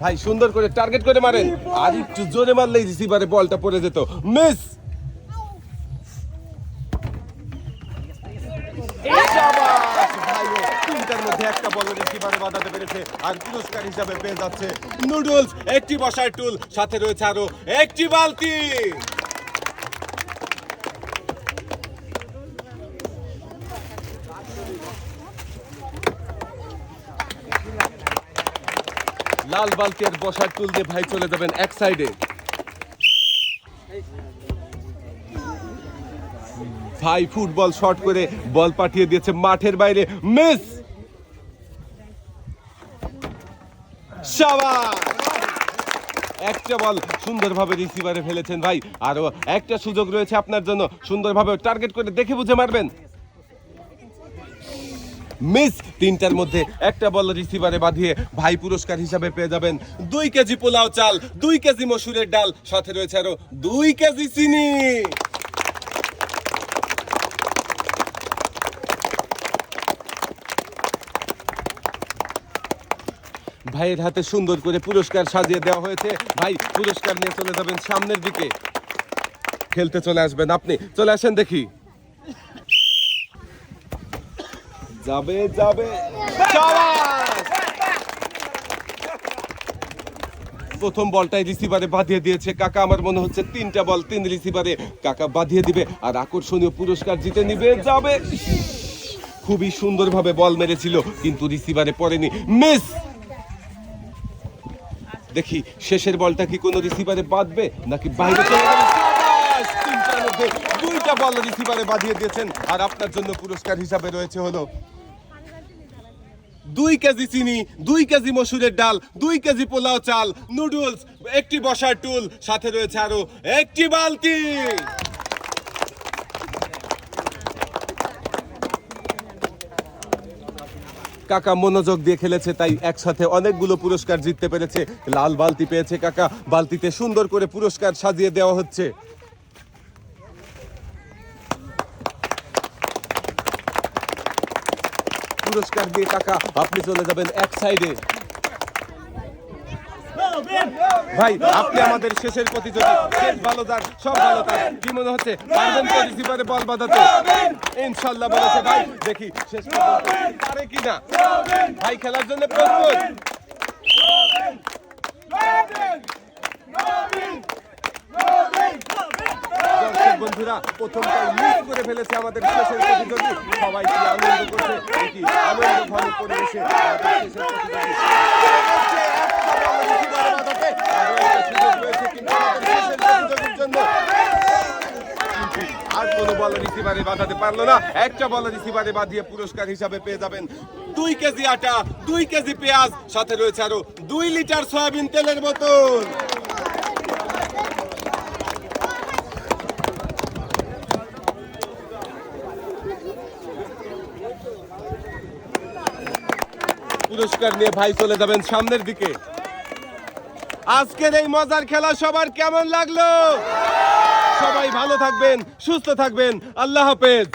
ভাই, সুন্দর করে টার্গেট করে মারেন। আর একটু জোরে মারলেই রিসিভারে বলটা পড়ে যেত। মিস একটা পেরেছে। আর হিসাবে পেয়ে যাচ্ছে নুডলস, একটি বসার টুল সাথে রয়েছে আরও একটি বালতি। লাল বালতি বসার টুল দিয়ে ভাই চলে যাবেন এক সাইডে। ভাই ফুটবল শট করে বল পাঠিয়ে দিয়েছে মাঠের বাইরে। মিস! একটা বল সুন্দরভাবে রিসিভারে ফেলেছেন ভাই। আরও একটা সুযোগ রয়েছে আপনার জন্য। সুন্দরভাবে টার্গেট করে দেখে বুঝে মারবেন। মিস তিনটার মধ্যে একটা বল রিসিভারে বাঁধিয়ে ভাই পুরস্কার হিসাবে পেয়ে যাবেন দুই কেজি পোলাও চাল, দুই কেজি মসুরের ডাল, সাথে রয়েছে আরও দুই কেজি চিনি। ভাইয়ের হাতে সুন্দর করে পুরস্কার সাজিয়ে দেওয়া হয়েছে। ভাই পুরস্কার নিয়ে চলে যাবেন সামনের দিকে। খেলতে চলে আসবেন আপনি। চলে আসেন দেখি। যাবে যাবে! প্রথম বলটাই রিসিভারে বাঁধিয়ে দিয়েছে। কাকা, আমার মনে হচ্ছে তিনটা বল, তিন রিসিভারে কাকা বাঁধিয়ে দিবে। আর আকর্ষণীয় পুরস্কার জিতে নিবে, যাবে। খুবই সুন্দরভাবে বল মেরেছিল, কিন্তু রিসিভারে পড়েনি। মিস! দেখি, শেষের বলটা কি কোনো রিসিভারে বাঁধবে, নাকি বাইরে চলে শাবাশ! দুইটা বল রিসিভারে বাঁধিয়ে দিয়েছেন। আর আপনার জন্য পুরস্কার হিসাবে রয়েছে হলো দুই কেজি চিনি, দুই কেজি মসুরের ডাল, দুই কেজি পোলাও চাল, নুডলস, একটি বসার টুল, সাথে রয়েছে আরও একটি বালতি। কাকা মনোযোগ দিয়ে খেলেছে, তাই একসাথে অনেকগুলো পুরস্কার জিততে পেরেছে। লাল বালতি পেয়েছে কাকা, বালতিতে সুন্দর করে পুরস্কার সাজিয়ে দেওয়া হচ্ছে। পুরস্কার দিয়ে টাকা, আপনি চলে যাবেন এক সাইডে ভাই, আপনি আমাদের শেষের প্রতিযোগী। শেষ ভালো যার সব ভালো তার। কি মনে হচ্ছে? পারবেন তো রিসিভারে বল বাঁধাতে? ইনশাল্লাহ বলেছে, ভাই, দেখি, শেষ পারে কিনা ভাই, খেলার জন্য প্রস্তুত। দর্শক বন্ধুরা, প্রথমটাই মিস করে ফেলেছে আমাদের শেষের প্রতিযোগী। সবাই কি আনন্দ করছে দেখি আনন্দ ঘন পরিবেশে আর কোনো বল রিসিভারে বাঁধাতে পারল না। একটা বল রিসিভারে বাঁধিয়ে পুরস্কার হিসাবে পেয়ে যাবেন দুই কেজি আটা, দুই কেজি পেঁয়াজ। সাথে রয়েছে আরও দুই লিটার সয়াবিন তেলের বোতল। পুরস্কার নিয়ে ভাই চলে যাবেন সামনের দিকে। আজকের এই মজার খেলা সবার কেমন লাগল? সবাই ভালো থাকবেন, সুস্থ থাকবেন। আল্লাহ হাফেজ।